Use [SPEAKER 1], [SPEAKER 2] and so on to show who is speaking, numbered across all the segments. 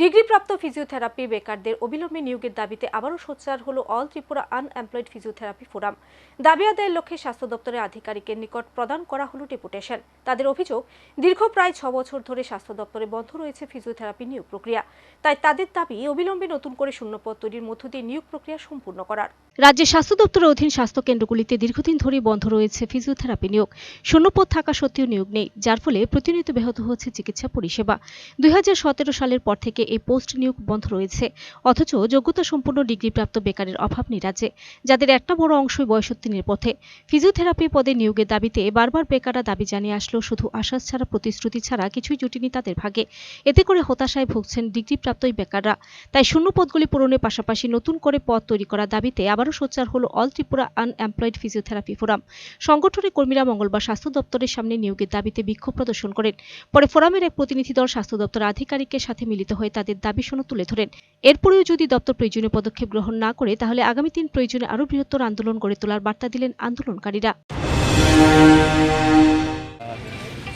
[SPEAKER 1] ডিগ্রিপ্রাপ্ত physiotherapy বেকারদের অবিলম্বে নিয়োগের দাবিতে আবারও সোচ্চার হল all Tripura unemployed physiotherapy forum. দাবি আদায়ের লক্ষ্যে স্বাস্থ্য দপ্তরের আধিকারিকের নিকট প্রদান করা হল ডেপুটেশন। তাদের অভিযোগ, দীর্ঘ প্রায় ছ বছর ধরে স্বাস্থ্য দপ্তরে বন্ধ রয়েছে ফিজিওথেরাপি নিয়োগ প্রক্রিয়া। তাই তাদের দাবি, অবিলম্বে নতুন করে শূন্যপদ তৈরির মধ্য দিয়ে নিয়োগ প্রক্রিয়া সম্পূর্ণ করার। রাজ্যের স্বাস্থ্য দপ্তরের অধীন স্বাস্থ্য কেন্দ্রগুলিতে দীর্ঘদিন ধরেই বন্ধ রয়েছে ফিজিওথেরাপি নিয়োগ। শূন্যপদ থাকা সত্ত্বেও নিয়োগ নেই, যার ফলে প্রতিনিয়ত ব্যাহত হচ্ছে চিকিৎসা পরিষেবা। দুই হাজার সতেরো সালের পর থেকে এই পোস্ট নিয়োগ বন্ধ রয়েছে, অথচ যোগ্যতা সম্পন্ন ডিগ্রিপ্রাপ্ত বেকারের অভাব নেই রাজ্যে যাদের একটা বড় অংশই বয়সোত্তীর্ণের পথে। ফিজিওথেরাপি পদে নিয়োগের দাবিতে বারবার বেকাররা দাবি জানিয়ে আসলেও শুধু আশ্বাস ছাড়া, প্রতিশ্রুতি ছাড়া কিছুই জুটিনি তাদের ভাগে। এতে করে হতাশায় ভুগছেন ডিগ্রিপ্রাপ্ত এই বেকাররা। তাই শূন্য পদগুলি পূরণের পাশাপাশি নতুন করে পদ তৈরি করার দাবিতে আবারও সোচ্চার হলো all Tripura unemployed physiotherapy forum সংগঠনের কর্মীরা মঙ্গলবার স্বাস্থ্য দপ্তরের সামনে নিয়োগের দাবিতে বিক্ষোভ প্রদর্শন করেন। পরে ফোরামের এক প্রতিনিধি দল স্বাস্থ্য দপ্তর আধিকারিকের সাথে মিলিত হয়ে তাদের দাবি সনদ তুলে ধরেন। এরপরেও যদি দপ্তর প্রয়োজনীয় পদক্ষেপ গ্রহণ না করে, তাহলে আগামী দিন প্রয়োজনে আরও বৃহত্তর আন্দোলন গড়ে তোলার বার্তা দিলেন আন্দোলনকারীরা।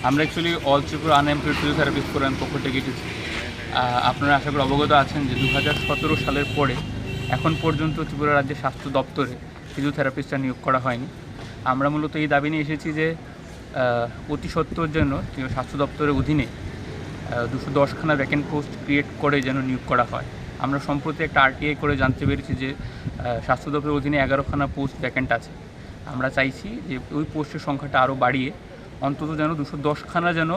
[SPEAKER 2] আমরা actually all Tripura unemployed physiotherapy forum পক্ষ থেকে আপনারা আশা করি অবগত আছেন যে দুই হাজার সতেরো সালের পরে এখন পর্যন্ত ত্রিপুরা রাজ্যের স্বাস্থ্য দপ্তরে ফিজিওথেরাপিস্টরা নিয়োগ করা হয়নি। আমরা মূলত এই দাবি নিয়ে এসেছি যে অতি সত্ত্বর জন্য স্বাস্থ্য দপ্তরের অধীনে দুশো দশখানা ভ্যাকেন্ট পোস্ট ক্রিয়েট করে যেন নিয়োগ করা হয়। আমরা সম্প্রতি একটা আরটিআই করে জানতে পেরেছি যে স্বাস্থ্য দপ্তরের অধীনে এগারোখানা পোস্ট ভ্যাকেন্ট আছে। আমরা চাইছি যে ওই পোস্টের সংখ্যাটা আরও বাড়িয়ে অন্তত যেন দুশো দশখানা যেন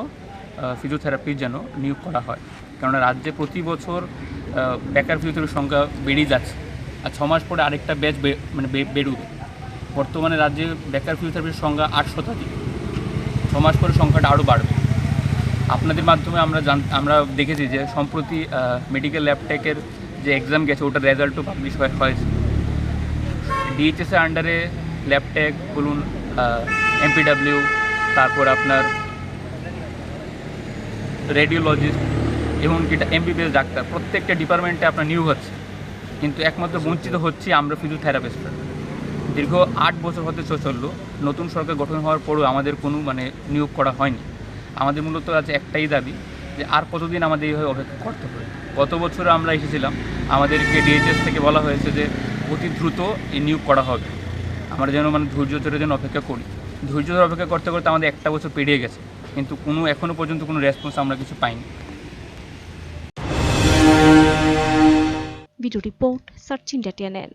[SPEAKER 2] ফিজিওথেরাপির যেন নিয়োগ করা হয়। কেননা রাজ্যে প্রতি বছর বেকার ফিজিওথেরাপির সংখ্যা বেড়েই যাচ্ছে। আর ছ মাস পরে আরেকটা ব্যাচ মানে বেরোবে। বর্তমানে রাজ্যে বেকার ফিজিওথেরাপির সংখ্যা আট শতাধিক। ছ মাস পরে সংখ্যাটা আরও বাড়বে। আপনাদের মাধ্যমে আমরা জান, আমরা দেখেছি যে সম্প্রতি মেডিকেল ল্যাবটেকের যে এক্সাম গেছে, ওটার রেজাল্টও পাবলিশ হয়েছে। ডিএইচএসের আন্ডারে ল্যাবটেক বলুন এমপিডাব্লিউ তারপর আপনার রেডিওলজিস্ট এবং কিটা এমবিবিএস ডাক্তার প্রত্যেকটা ডিপার্টমেন্টে আপনার নিয়োগ হচ্ছে। কিন্তু একমাত্র বঞ্চিত হচ্ছে আমরা ফিজিওথেরাপিস্টরা দীর্ঘ আট বছর হতে চলল নতুন সরকার গঠন হওয়ার পরেও আমাদের কোনো মানে নিয়োগ করা হয়নি। আমাদের মূলত আছে একটাই দাবি যে আর কতদিন আমাদের এইভাবে অপেক্ষা করতে হবে? গত বছর আমরা এসেছিলাম আমাদেরকে ডিএইচএস থেকে বলা হয়েছে যে অতি দ্রুত এই নিয়োগ করা হবে। আমরা যেন মানে ধৈর্য ধরে যেন অপেক্ষা করি। ধৈর্য ধরে অপেক্ষা করতে করতে আমাদের একটা বছর পেরিয়ে গেছে কিন্তু কোনো এখনও পর্যন্ত কোনো রেসপন্স আমরা কিছু পাইনি।
[SPEAKER 1] Video report search India TNN